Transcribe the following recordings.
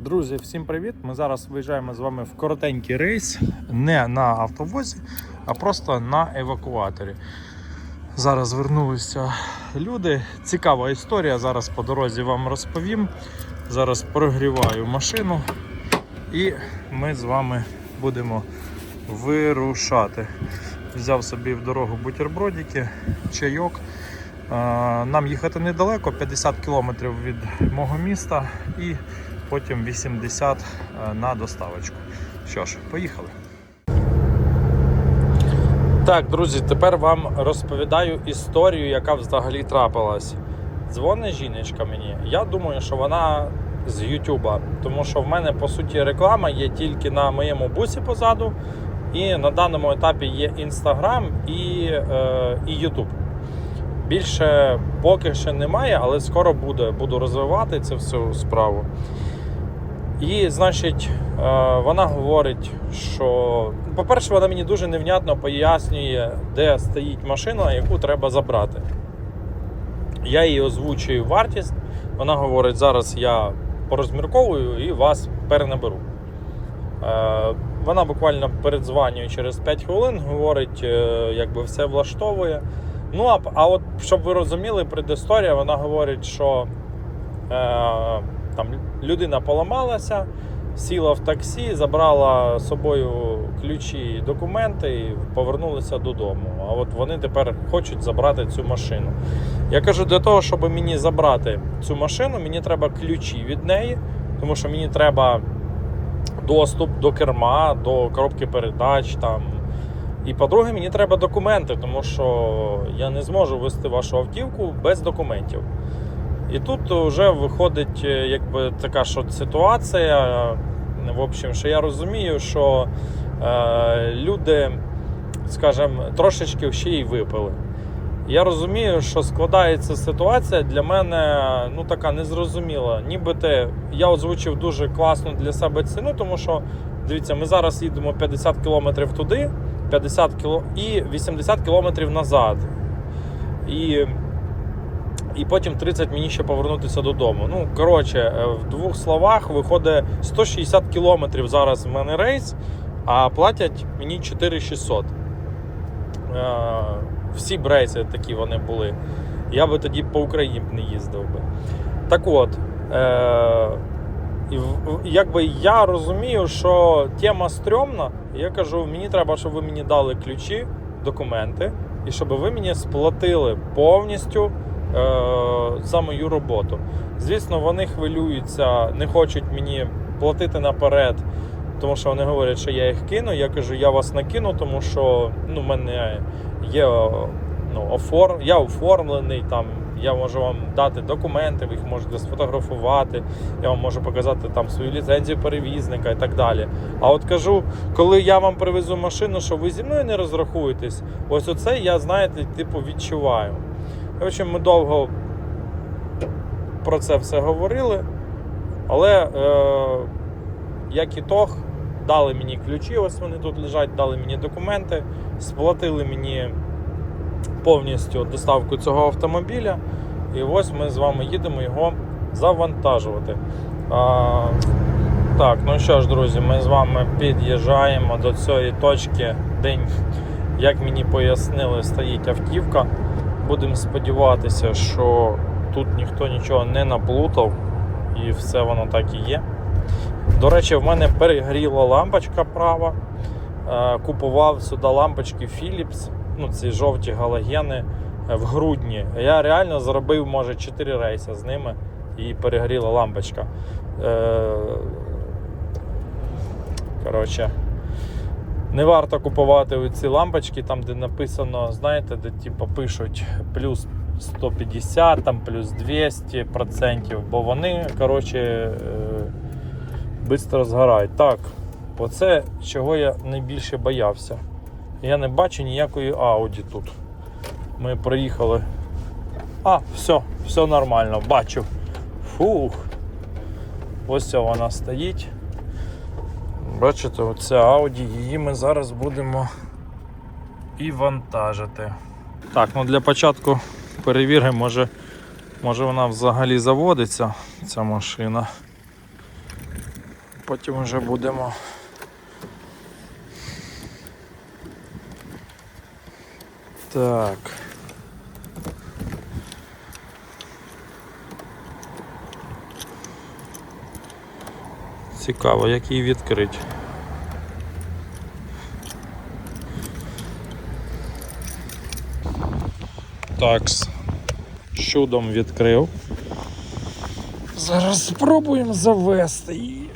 Друзі, всім привіт! Ми зараз виїжджаємо з вами в коротенький рейс, не на автовозі, а просто на евакуаторі. Зараз звернулися люди. Цікава історія. Зараз по дорозі вам розповім. Зараз прогріваю машину і ми з вами будемо вирушати. Взяв собі в дорогу бутербродики, чайок. Нам їхати недалеко, 50 кілометрів від мого міста і потім 80 е, на доставочку. Що ж, поїхали. Так, друзі, тепер вам розповідаю історію, яка взагалі трапилась. Дзвонить жіночка мені. Я думаю, що вона з Ютуба, тому що в мене по суті реклама є тільки на моєму бусі позаду, і на даному етапі є Інстаграм і, е, і Ютуб. Більше поки що немає, але скоро буде. Буду розвивати цю всю справу. І, значить, е, вона говорить, що, по-перше, вона мені дуже невнятно пояснює, де стоїть машина, яку треба забрати. Я їй озвучую вартість. Вона говорить, зараз я порозмірковую і вас перенаберу. Е, Вона буквально передзванює через 5 хвилин, говорить, е, якби все влаштовує. Ну, а, от щоб ви розуміли, предісторія, вона говорить, що там людина поламалася, сіла в таксі, забрала з собою ключі і документи і повернулися додому. А от вони тепер хочуть забрати цю машину. Я кажу, для того, щоб мені забрати цю машину, мені треба ключі від неї, тому що мені треба доступ до керма, до коробки передач. там. І по-друге, мені треба документи, тому що я не зможу вести вашу автівку без документів. І тут вже виходить е, якби така що ситуація. В общем, що я розумію, що е, люди, скажімо, трошечки ще й випили. Я розумію, що складається ситуація для мене ну така незрозуміла. Нібито я озвучив дуже класну для себе ціну, тому що дивіться, ми зараз їдемо 50 кілометрів туди, 50 кіло і 80 кілометрів назад. І і потім 30 мені ще повернутися додому. Ну, коротше, е, в двох словах виходить 160 кілометрів зараз в мене рейс, а платять мені 4600. Е, Всі б рейси такі вони були. Я би тоді по Україні не їздив би. Так от, е, якби я розумію, що тема стрьомна, я кажу, мені треба, щоб ви мені дали ключі, документи, і щоб ви мені сплатили повністю за мою роботу. Звісно, вони хвилюються, не хочуть мені платити наперед, тому що вони говорять, що я їх кину. Я кажу, я вас не кину, тому що ну, в мене є о, ну, офор... я оформлений там. Я можу вам дати документи, ви їх можете сфотографувати, я вам можу показати там свою ліцензію перевізника і так далі. А от кажу, коли я вам привезу машину, що ви зі мною не розрахуєтесь, ось оце я, знаєте, типу, відчуваю. Общем, ми довго про це все говорили, але е, як ітог, дали мені ключі, ось вони тут лежать, дали мені документи, сплатили мені повністю доставку цього автомобіля. І ось ми з вами їдемо його завантажувати. А, так, ну що ж, друзі, ми з вами під'їжджаємо до цієї точки, де, як мені пояснили, стоїть автівка. Будемо сподіватися, що тут ніхто нічого не наплутав і все воно так і є. До речі, в мене перегріла лампочка права. Е, Купував сюди лампочки Philips, ну ці жовті галогени е, в грудні. Я реально зробив, може, 4 рейси з ними і перегріла лампочка. Е, Коротше, не варто купувати ці лампочки, там, де написано, знаєте, де типу, пишуть плюс 150, там, плюс 200 процентів, бо вони, коротше, швидко згорають. Так, оце чого я найбільше боявся. Я не бачу ніякої Ауді тут. Ми приїхали. А, все, все нормально, бачу. Фух. Ось вона стоїть. Бачите, оця Audi, її ми зараз будемо і вантажити. Так, ну для початку перевіримо, може, може вона взагалі заводиться, ця машина. потім вже будемо. Так. Цікаво, як її відкрити. Такс. Чудом відкрив. Зараз спробуємо завести її.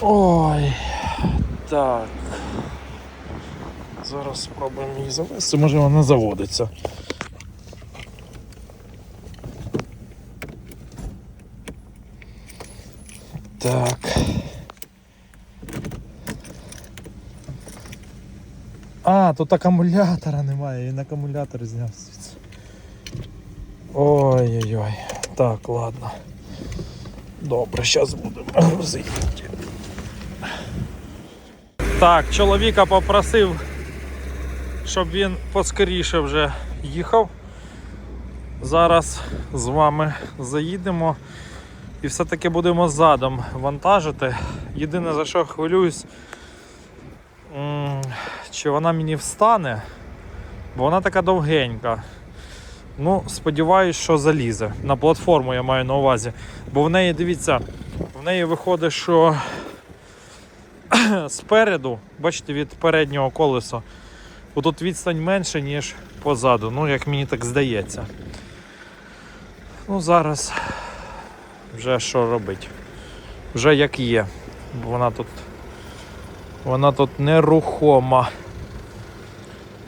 Ой. Так. Зараз спробуємо її завести, може вона заводиться. Так. А, тут акумулятора немає, він акумулятор зняв звідси. Ой-ой-ой. Так, ладно. Добре, зараз будемо грузити. Так, чоловіка попросив, щоб він поскоріше вже їхав. Зараз з вами заїдемо і все-таки будемо задом вантажити. Єдине за що хвилююсь, чи вона мені встане, бо вона така довгенька. Ну, сподіваюсь, що залізе. На платформу я маю на увазі. Бо в неї, дивіться, в неї виходить, що спереду, бачите, від переднього колеса, тут відстань менше, ніж позаду. Ну, як мені так здається. Ну, зараз вже що робити? Вже як є. Вона тут. Вона тут нерухома.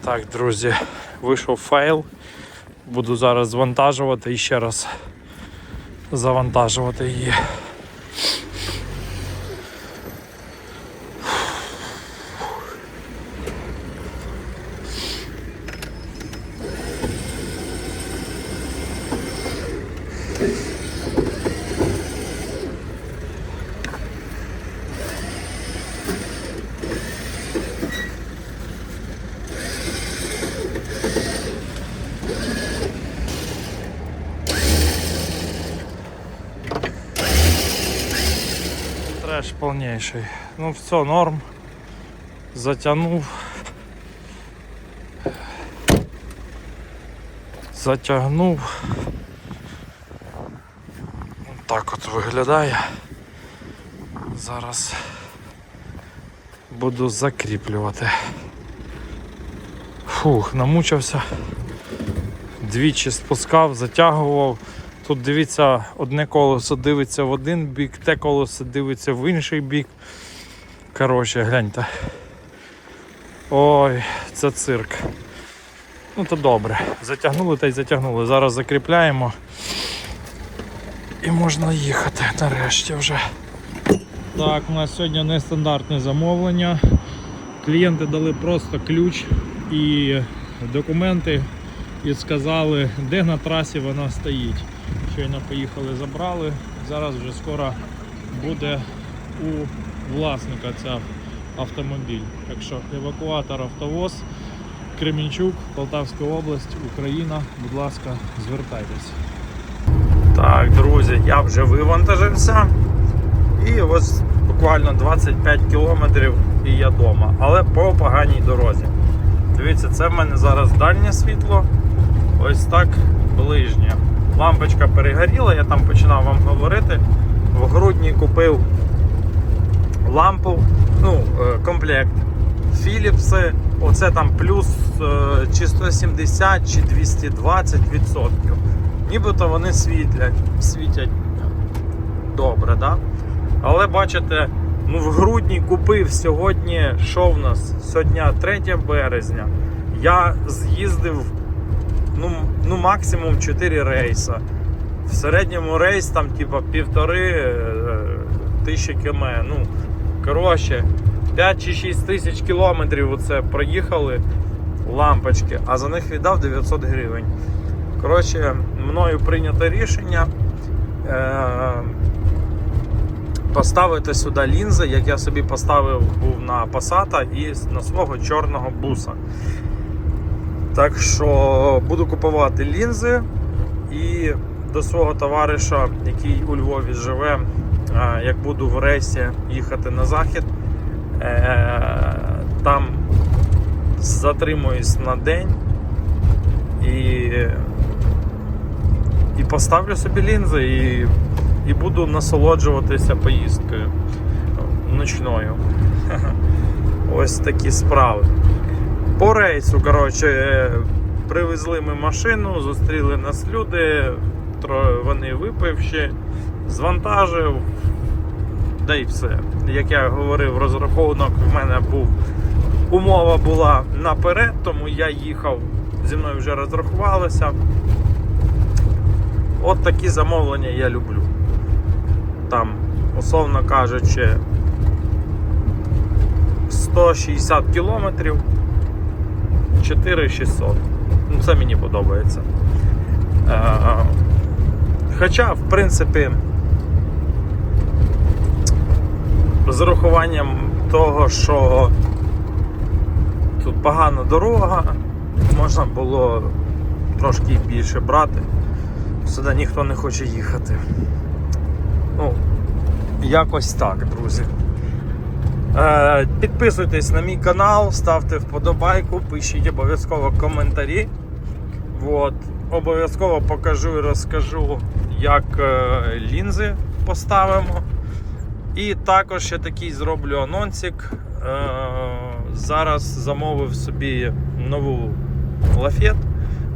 Так, друзі, вийшов файл. Буду зараз звантажувати і ще раз завантажувати її. Треш повніший. Ну все, норм. Затягнув. Затягнув. Так от виглядає. Зараз буду закріплювати. Фух, намучився. Двічі спускав, затягував. Тут дивіться, одне колесо дивиться в один бік, те колесо дивиться в інший бік. Коротше, гляньте. Ой, це цирк. Ну то добре. Затягнули та й затягнули. Зараз закріпляємо. І можна їхати нарешті вже. Так, у нас сьогодні нестандартне замовлення. Клієнти дали просто ключ і документи і сказали, де на трасі вона стоїть. Щойно поїхали, забрали. Зараз вже скоро буде у власника ця автомобіль. Так що евакуатор автовоз, Кременчук, Полтавська область, Україна. Будь ласка, звертайтесь. Так, друзі, я вже вивантажився. І ось буквально 25 кілометрів і я вдома. Але по поганій дорозі. Дивіться, це в мене зараз дальнє світло. Ось так ближнє. Лампочка перегоріла, я там починав вам говорити. В грудні купив лампу, ну, е, комплект Philips. Оце там плюс е, чи 170 чи 220 відсотків. Нібито вони світлять, світять добре, да? Але бачите, ну в грудні купив сьогодні, що в нас? Сьогодні 3 березня. Я з'їздив ну, ну максимум 4 рейса. В середньому рейс там типа півтори е, тисячі км. Ну, коротше, 5 чи 6 тисяч кілометрів оце проїхали лампочки, а за них віддав 900 гривень. Коротше, мною прийнято рішення е- поставити сюди лінзи, як я собі поставив був на Passat і на свого чорного буса. Так що буду купувати лінзи і до свого товариша, який у Львові живе, е, як буду в рейсі їхати на захід. Е, Там затримуюсь на день і, і поставлю собі лінзи і, і буду насолоджуватися поїздкою ночною. Ось такі справи. По рейсу, коротше, привезли ми машину, зустріли нас люди, вони випивши, звантажив, да і все. Як я говорив, розрахунок в мене був, умова була наперед, тому я їхав, зі мною вже розрахувалися. От такі замовлення я люблю. Там, условно кажучи, 160 кілометрів 4600. Ну, це мені подобається. Е, Хоча, в принципі, з урахуванням того, що тут погана дорога, можна було трошки більше брати. Сюди ніхто не хоче їхати. Ну, якось так, друзі. Е, Підписуйтесь на мій канал, ставте вподобайку, пишіть обов'язково коментарі. От. Обов'язково покажу і розкажу, як е, лінзи поставимо. І також ще такий зроблю анонсик. Е, Зараз замовив собі нову лафет,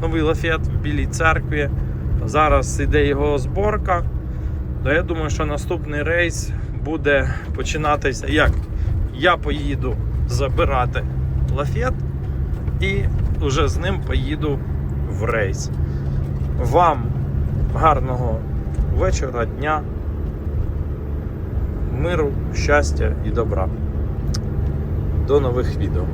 новий лафет в Білій церкві. Зараз іде його зборка. Я думаю, що наступний рейс буде починатися як? Я поїду забирати лафет і вже з ним поїду в рейс. Вам гарного вечора, дня, миру, щастя і добра. До нових відео.